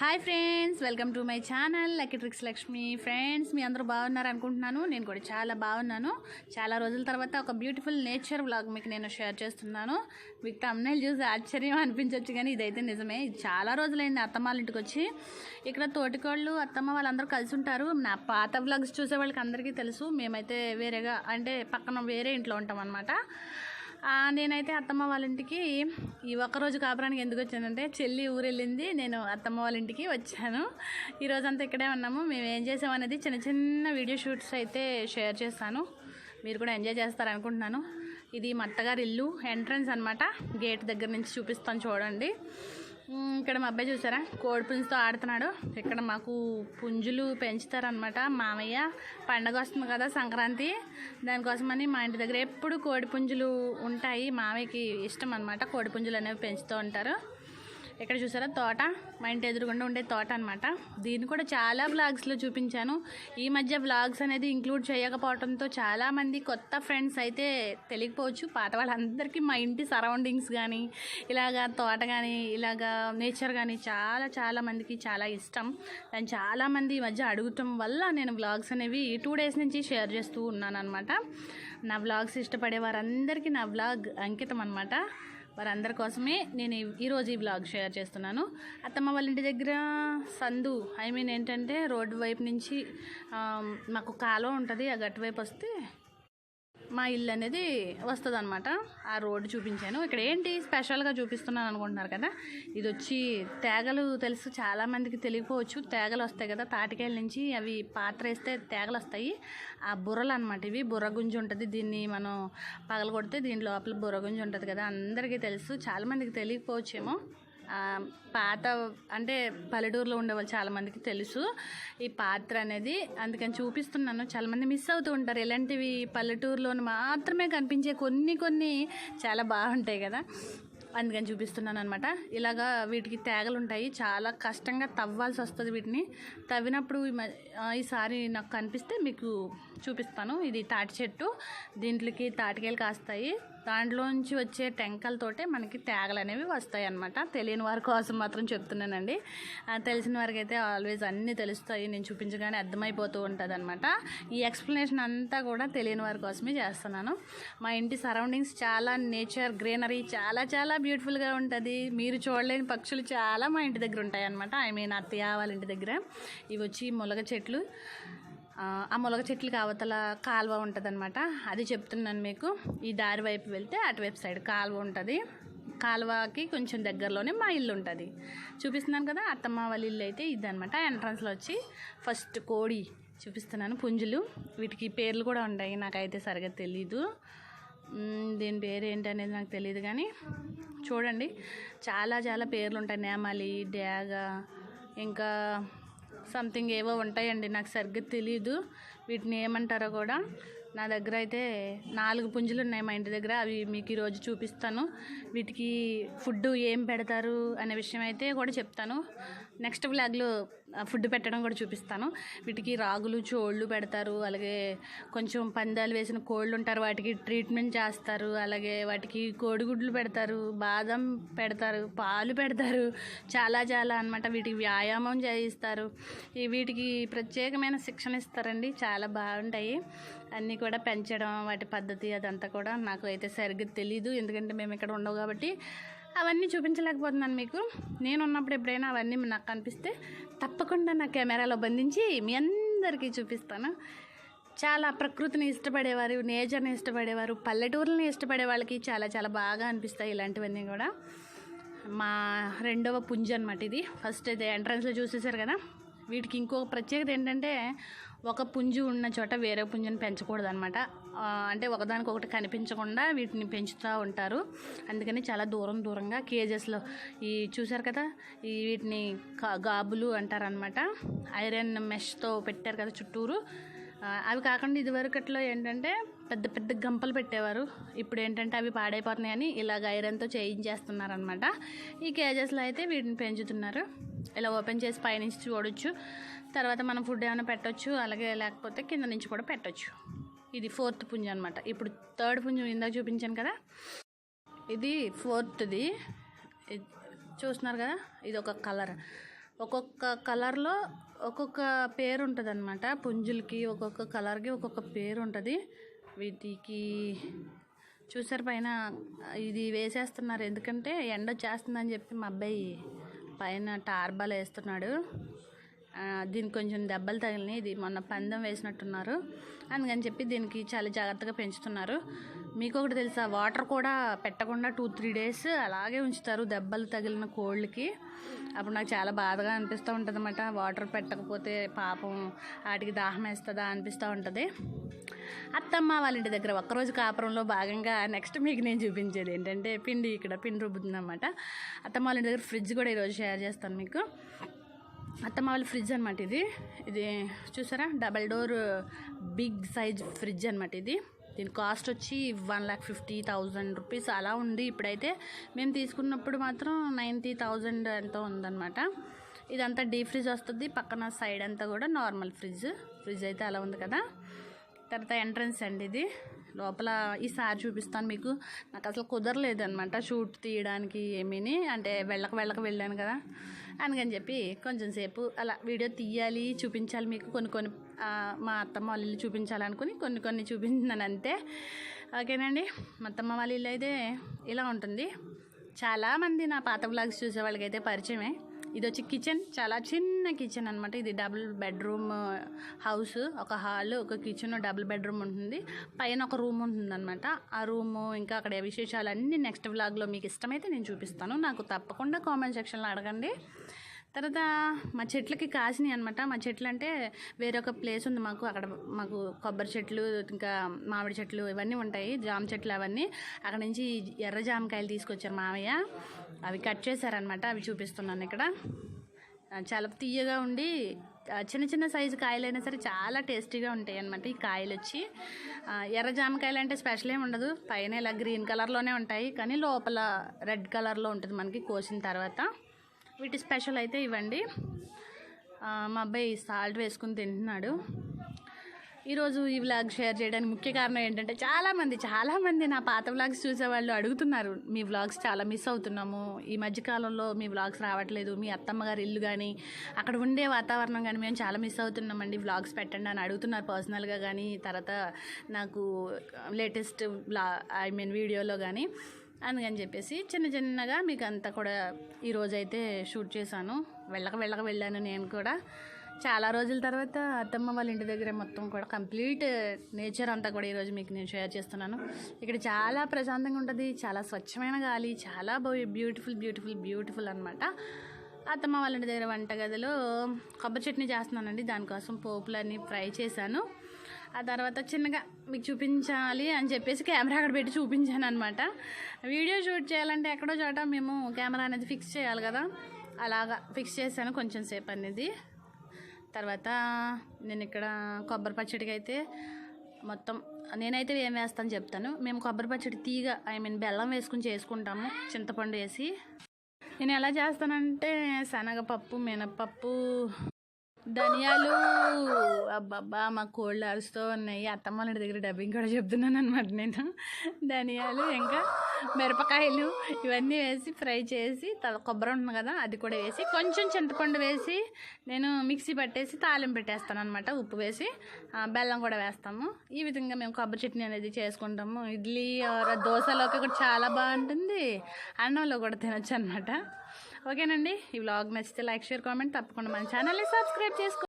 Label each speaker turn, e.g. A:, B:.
A: Hi friends welcome to my channel lucky tricks Lakshmi friends మీ అందరూ బాగున్నారు అనుకుంటున్నాను. నేను కూడా చాలా బాగున్నాను. చాలా రోజుల తర్వాత ఒక బ్యూటిఫుల్ నేచర్ వ్లాగ్ మీకు నేను షేర్ చేస్తున్నాను. మీకు తమ్నైల్ చూసి ఆశ్చర్యం అనిపించవచ్చు కానీ ఇదైతే నిజమే. ఇది చాలా రోజులైంది అత్తమ్మ వాళ్ళ ఇంటికి వచ్చి. ఇక్కడ తోటికోళ్ళు అత్తమ్మ వాళ్ళందరూ కలిసి ఉంటారు. నా పాత వ్లాగ్స్ చూసే వాళ్ళకి అందరికీ తెలుసు. మేమైతే వేరేగా అంటే పక్కన వేరే ఇంట్లో ఉంటాం అనమాట నేనైతే అత్తమ్మ వాళ్ళ ఇంటికి ఈ ఒక్కరోజు కాపురానికి ఎందుకు వచ్చానంటే చెల్లి ఊరెళ్ళింది నేను అత్తమ్మ వాళ్ళ ఇంటికి వచ్చాను. ఈరోజంతా ఇక్కడే ఉన్నాము. మేము ఏం చేసామనేది చిన్న చిన్న వీడియో షూట్స్ అయితే షేర్ చేస్తాను. మీరు కూడా ఎంజాయ్ చేస్తారనుకుంటున్నాను ఇది మా అత్తగారి ఇల్లు ఎంట్రన్స్ అనమాట గేట్ దగ్గర నుంచి చూపిస్తాను చూడండి. ఇక్కడ మా అబ్బాయి చూసారా? కోడి పుంజుతో ఆడుతున్నాడు. ఇక్కడ మాకు పుంజులు పెంచుతారనమాట మామయ్య పండగ వస్తుంది కదా సంక్రాంతి. దానికోసమని మా ఇంటి దగ్గర ఎప్పుడు కోడి పుంజులు ఉంటాయి. మామయ్యకి ఇష్టం అనమాట కోడి పుంజులు అనేవి పెంచుతూ ఉంటారు. ఇక్కడ చూసారా? తోట. మా ఇంటి ఎదురుగుండా ఉండే తోట అనమాట దీన్ని కూడా చాలా బ్లాగ్స్లో చూపించాను. ఈ మధ్య బ్లాగ్స్ అనేది ఇంక్లూడ్ చేయకపోవడంతో చాలామంది కొత్త ఫ్రెండ్స్ అయితే తెలియకపోవచ్చు. పాత వాళ్ళందరికీ మా ఇంటి సరౌండింగ్స్ కానీ ఇలాగా తోట కానీ ఇలాగా నేచర్ కానీ చాలా చాలా మందికి చాలా ఇష్టం. దాన్ని చాలామంది ఈ మధ్య అడుగుటం వల్ల నేను బ్లాగ్స్ అనేవి టూ డేస్ నుంచి షేర్ చేస్తూ ఉన్నాను అనమాట నా బ్లాగ్స్ ఇష్టపడే వారందరికీ నా బ్లాగ్ అంకితం అనమాట వారందరి కోసమే నేను ఈరోజు ఈ బ్లాగ్ షేర్ చేస్తున్నాను. అత్తమ్మ వాళ్ళ ఇంటి దగ్గర సందు ఐ మీన్ ఏంటంటే రోడ్డు వైపు నుంచి మాకు కాలువ ఉంటుంది ఆ గట్టు వైపు వస్తే మా ఇల్లు అనేది వస్తుంది అనమాట ఆ రోడ్డు చూపించాను. ఇక్కడ ఏంటి స్పెషల్గా చూపిస్తున్నాను అనుకుంటున్నారు కదా? ఇది వచ్చి తేగలు తెలుసు చాలామందికి తెలియకపోవచ్చు. తేగలు వస్తాయి కదా తాటికాయల నుంచి అవి పాత్ర వేస్తే తేగలు వస్తాయి. ఆ బుర్రలు అనమాట ఇవి. బుర్ర గుంజు ఉంటుంది. దీన్ని మనం పగల కొడితే దీని లోపల బుర్ర గుంజు ఉంటుంది కదా అందరికీ తెలుసు. చాలామందికి తెలియకపోవచ్చేమో. పాత అంటే పల్లెటూరులో ఉండేవాళ్ళు చాలామందికి తెలుసు. ఈ పాత్ర అనేది అందుకని చూపిస్తున్నాను. చాలామంది మిస్ అవుతూ ఉంటారు. ఇలాంటివి పల్లెటూరులోని మాత్రమే కనిపించే కొన్ని కొన్ని చాలా బాగుంటాయి కదా. అందుకని చూపిస్తున్నాను అనమాట ఇలాగా వీటికి తేగలు ఉంటాయి. చాలా కష్టంగా తవ్వాల్సి వస్తుంది వీటిని. తవ్వినప్పుడు మ- ఈసారి నాకు కనిపిస్తే మీకు చూపిస్తాను. ఇది తాటి చెట్టు. దీంట్లోకి తాటికాయలు కాస్తాయి. దాంట్లోంచి వచ్చే టెంకలతోటే మనకి ట్యాగులు అనేవి వస్తాయి అనమాట తెలియని వారి కోసం మాత్రం చెప్తున్నానండి. తెలిసిన వారికి అయితే ఆల్వేస్ అన్నీ తెలుస్తాయి. నేను చూపించగానే అర్థమైపోతూ ఉంటుంది అనమాట ఈ ఎక్స్ప్లెనేషన్ అంతా కూడా తెలియని వారి కోసమే చేస్తున్నాను. మా ఇంటి సరౌండింగ్స్ చాలా నేచర్ గ్రీనరీ చాలా చాలా బ్యూటిఫుల్గా ఉంటుంది. మీరు చూడలేని పక్షులు చాలా మా ఇంటి దగ్గర ఉంటాయి అనమాట ఐ మీన్ అత్తయ్య వాళ్ళ ఇంటి దగ్గర. ఇవి వచ్చి ములగ చెట్లు. ఆ, ఆ ములగ చెట్లకి అవతల కాలువ ఉంటుంది అది చెప్తున్నాను మీకు. ఈ దారి వైపు వెళ్తే అటువైపు సైడ్ కాలువ ఉంటుంది. కాలువకి కొంచెం దగ్గరలోనే మా ఇల్లు ఉంటుంది. చూపిస్తున్నాను కదా అత్తమ్మ వాళ్ళ ఇల్లు అయితే ఇదనమాట ఎంట్రన్స్లో వచ్చి ఫస్ట్ కోడి చూపిస్తున్నాను పుంజులు. వీటికి పేర్లు కూడా ఉంటాయి నాకైతే సరిగ్గా తెలీదు. దీని పేరు ఏంటి అనేది నాకు తెలియదు కానీ చూడండి. చాలా చాలా పేర్లు ఉంటాయి. నేమాలి డ్యాగ ఇంకా సంథింగ్ ఏవో ఉంటాయండి నాకు సరిగ్గా తెలియదు వీటిని ఏమంటారో కూడా నా దగ్గర అయితే నాలుగు పుంజులు ఉన్నాయి మా ఇంటి దగ్గర. అవి మీకు ఈరోజు చూపిస్తాను. వీటికి ఫుడ్ ఏం పెడతారు అనే విషయం అయితే కూడా చెప్తాను. నెక్స్ట్ బ్లాగ్లో ఫుడ్ పెట్టడం కూడా చూపిస్తాను. వీటికి రాగులు చోళ్ళు పెడతారు. అలాగే కొంచెం పందాలు వేసిన కోళ్ళు ఉంటారు. వాటికి ట్రీట్మెంట్ చేస్తారు. అలాగే వాటికి కోడిగుడ్లు పెడతారు. బాదం పెడతారు. పాలు పెడతారు. చాలా చాలా అన్నమాట. వీటికి వ్యాయామం చేయిస్తారు. ఈ వీటికి ప్రత్యేకమైన శిక్షణ ఇస్తారండి. చాలా బాగుంటాయి. అన్నీ కూడా పెంచడం వాటి పద్ధతి అదంతా కూడా నాకు అయితే సరిగ్గా తెలీదు. ఎందుకంటే మేము ఇక్కడ ఉండవు కాబట్టి అవన్నీ చూపించలేకపోతున్నాను మీకు. నేను ఉన్నప్పుడు ఎప్పుడైనా అవన్నీ నాకు కనిపిస్తే తప్పకుండా నా కెమెరాలో బంధించి మీ అందరికీ చూపిస్తాను. చాలా ప్రకృతిని ఇష్టపడేవారు నేచర్ని ఇష్టపడేవారు పల్లెటూరుని ఇష్టపడే వాళ్ళకి చాలా చాలా బాగా అనిపిస్తాయి ఇలాంటివన్నీ కూడా. మా రెండవ పుంజ అనమాట ఇది. ఫస్ట్ అయితే ఎంట్రన్స్లో చూసేసారు కదా? వీటికి ఇంకో ప్రత్యేకత ఏంటంటే ఒక పుంజు ఉన్న చోట వేరే పుంజుని పెంచకూడదు అనమాట అంటే ఒకదానికొకటి కనిపించకుండా వీటిని పెంచుతూ ఉంటారు. అందుకని చాలా దూరం దూరంగా కేజెస్లో ఈ చూశారు కదా ఈ వీటిని గాబులు అంటారనమాట ఐరన్ మెష్తో పెట్టారు కదా చుట్టూరు. అవి కాకుండా ఇదివరకట్లో ఏంటంటే పెద్ద పెద్ద గంపలు పెట్టేవారు. ఇప్పుడు ఏంటంటే అవి పాడైపోతున్నాయని ఇలాగ ఐరన్తో చేయించేస్తున్నారనమాట ఈ కేజెస్లో అయితే వీటిని పెంచుతున్నారు. ఇలా ఓపెన్ చేసి పైనుంచి చూడొచ్చు. తర్వాత మనం ఫుడ్ ఏమైనా పెట్టొచ్చు అలాగే లేకపోతే కింద నుంచి కూడా పెట్టొచ్చు. ఇది ఫోర్త్ పుంజ అనమాట ఇప్పుడు థర్డ్ పుంజం ఇందాక చూపించాను కదా? ఇది ఫోర్త్ది. చూస్తున్నారు కదా? ఇది ఒక కలర్. ఒక్కొక్క కలర్లో ఒక్కొక్క పేరు ఉంటుంది అనమాట పుంజులకి ఒక్కొక్క కలర్కి ఒక్కొక్క పేరు ఉంటుంది. వీటికి చూసారు పైన ఇది వేసేస్తున్నారు. ఎందుకంటే ఎండ వచ్చేస్తుందని చెప్పి మా అబ్బాయి పైన టార్బల్ వేస్తున్నాడు. దీనికి కొంచెం దెబ్బలు తగిలినాయి. ఇది మొన్న పందెం వేసినట్టున్నారు. అందుకని చెప్పి దీనికి చాలా జాగ్రత్తగా పెంచుతున్నారు. మీకు ఒకటి తెలుసా? వాటర్ కూడా పెట్టకుండా టూ త్రీ డేస్ అలాగే ఉంచుతారు దెబ్బలు తగిలిన కోళ్ళకి. అప్పుడు నాకు చాలా బాధగా అనిపిస్తూ ఉంటుంది అనమాట వాటర్ పెట్టకపోతే పాపం వాటికి దాహం వేస్తుందా అనిపిస్తూ ఉంటుంది. అత్తమ్మ వాళ్ళ ఇంటి దగ్గర ఒక్కరోజు కాపురంలో భాగంగా నెక్స్ట్ మీకు నేను చూపించేది ఏంటంటే పిండి ఇక్కడ పిండి రుబ్బుతుంది అనమాట అత్తమ్మ వాళ్ళ ఇంటి దగ్గర ఫ్రిడ్జ్ కూడా ఈరోజు షేర్ చేస్తాను మీకు. అత్తమ్మ వాళ్ళ ఫ్రిడ్జ్ అనమాట ఇది. ఇది చూసారా? Double door big size fridge అనమాట ఇది. దీని కాస్ట్ వచ్చి one lakh fifty thousand rupees అలా ఉంది ఇప్పుడైతే. మేము తీసుకున్నప్పుడు మాత్రం నైంటీ థౌజండ్ ఎంతో ఉందన్నమాట. ఇదంతా డీ ఫ్రిడ్జ్ వస్తుంది. పక్కన సైడ్ అంతా కూడా నార్మల్ ఫ్రిడ్జ్. ఫ్రిడ్జ్ అయితే అలా ఉంది కదా. తర్వాత ఎంట్రన్స్ అండి ఇది. లోపల ఈసారి చూపిస్తాను మీకు. నాకు అసలు కుదరలేదు అనమాట షూట్ తీయడానికి ఏమీని. అంటే వెళ్ళక వెళ్ళక వెళ్ళాను కదా అందుకని చెప్పి కొంచెం సేపు అలా వీడియో తీయాలి చూపించాలి మీకు. కొన్ని కొన్ని మా అత్తమ్మ వాళ్ళ ఇల్లు చూపించాలనుకుని కొన్ని కొన్ని చూపించినాను అంతే. ఓకేనండి? మా అత్తమ్మ వాళ్ళ ఇల్లు అయితే ఇలా ఉంటుంది. చాలామంది నా పాత బ్లాగ్స్ చూసే వాళ్ళకైతే పరిచయమే. ఇది వచ్చి కిచెన్ చాలా చిన్న కిచెన్ అనమాట ఇది డబుల్ బెడ్రూమ్ హౌస్. ఒక హాల్ ఒక కిచెన్ డబుల్ బెడ్రూమ్ ఉంటుంది. పైన ఒక రూమ్ ఉంటుంది అనమాట ఆ రూము ఇంకా అక్కడ విశేషాలన్నీ నెక్స్ట్ వ్లాగ్లో మీకు ఇష్టమైతే నేను చూపిస్తాను. నాకు తప్పకుండా కామెంట్ సెక్షన్లో అడగండి. తర్వాత మా చెట్లకి కాసినాయి అనమాట మా చెట్లు అంటే వేరొక ప్లేస్ ఉంది మాకు. అక్కడ మాకు కొబ్బరి చెట్లు ఇంకా మామిడి చెట్లు ఇవన్నీ ఉంటాయి. జామ చెట్లు అవన్నీ. అక్కడ నుంచి ఎర్ర జామకాయలు తీసుకొచ్చారు మామయ్య. అవి కట్ చేశారనమాట అవి చూపిస్తున్నాను ఇక్కడ. చాలా తీయగా ఉండి చిన్న చిన్న సైజు కాయలైనా సరే చాలా టేస్టీగా ఉంటాయి అనమాట ఈ కాయలు వచ్చి. ఎర్ర జామకాయలు అంటే స్పెషల్ ఏమి ఉండదు. పైన ఇలా గ్రీన్ కలర్లోనే ఉంటాయి. కానీ లోపల రెడ్ కలర్లో ఉంటుంది మనకి కోసిన తర్వాత. వీటి స్పెషల్ అయితే ఇవ్వండి. మా అబ్బాయి సాల్ట్ వేసుకుని తింటున్నాడు. ఈరోజు ఈ వ్లాగ్ షేర్ చేయడానికి ముఖ్య కారణం ఏంటంటే చాలామంది చాలామంది నా పాత వ్లాగ్స్ చూసేవాళ్ళు అడుగుతున్నారు మీ వ్లాగ్స్ చాలా మిస్ అవుతున్నాము. ఈ మధ్యకాలంలో మీ వ్లాగ్స్ రావట్లేదు. మీ అత్తమ్మ గారి ఇల్లు కానీ అక్కడ ఉండే వాతావరణం కానీ మేము చాలా మిస్ అవుతున్నామండి. వ్లాగ్స్ పెట్టండి అని అడుగుతున్నారు పర్సనల్గా కానీ తర్వాత నాకు లేటెస్ట్ వ్లా ఐ మీన్ వీడియోలో కానీ అందుకని చెప్పేసి చిన్న చిన్నగా మీకు అంతా కూడా ఈరోజు అయితే షూట్ చేశాను. వెళ్ళక వెళ్ళక వెళ్ళాను నేను కూడా. చాలా రోజుల తర్వాత అత్తమ్మ వాళ్ళ ఇంటి దగ్గర మొత్తం కూడా కంప్లీట్ నేచర్ అంతా కూడా ఈరోజు మీకు నేను షేర్ చేస్తున్నాను. ఇక్కడ చాలా ప్రశాంతంగా ఉంటుంది చాలా స్వచ్ఛమైన గాలి చాలా బ్యూటిఫుల్ బ్యూటిఫుల్ బ్యూటిఫుల్ అనమాట అత్తమ్మ వాళ్ళ ఇంటి దగ్గర వంటగదిలో కొబ్బరి చట్నీ చేస్తున్నానండి. దానికోసం పోపులన్నీ ఫ్రై చేశాను. ఆ తర్వాత చిన్నగా మీకు చూపించాలి అని చెప్పేసి కెమెరా అక్కడ పెట్టి చూపించాను అనమాట వీడియో షూట్ చేయాలంటే ఎక్కడో చోట మేము కెమెరా అనేది ఫిక్స్ చేయాలి కదా. అలాగా ఫిక్స్ చేశాను కొంచెం సేపు అనేది. తర్వాత నేను ఇక్కడ కొబ్బరి పచ్చడికి అయితే మొత్తం నేనైతే ఏం వేస్తాను చెప్తాను. మేము కొబ్బరి పచ్చడి తీగ ఐ మీన్ బెల్లం వేసుకుని చేసుకుంటాము చింతపండు వేసి. నేను ఎలా చేస్తానంటే శనగపప్పు మినపప్పు ధనియాలు అబ్బబ్బా మా కోళ్ళు అరుస్తూ ఉన్నాయి. అత్తమ్మ దగ్గర డబ్బింగ్ కూడా చెప్తున్నాను అనమాట నేను. ధనియాలు ఇంకా మిరపకాయలు ఇవన్నీ వేసి ఫ్రై చేసి త- కొబ్బరి ఉంటుంది కదా అది కూడా వేసి కొంచెం చింతపండు వేసి నేను మిక్సీ పట్టేసి తాలింపు పెట్టేస్తాను అనమాట ఉప్పు వేసి బెల్లం కూడా వేస్తాము. ఈ విధంగా మేము కొబ్బరి చట్నీ అనేది చేసుకుంటాము. ఇడ్లీ దోశలోకి కూడా చాలా బాగుంటుంది. అన్నంలో కూడా తినొచ్చు అనమాట ఓకేనండి. ఈ వ్లాగ్ నచ్చితే లైక్ షేర్ కామెంట్ తప్పకుండా మన ఛానల్ని సబ్స్క్రైబ్ చేసుకో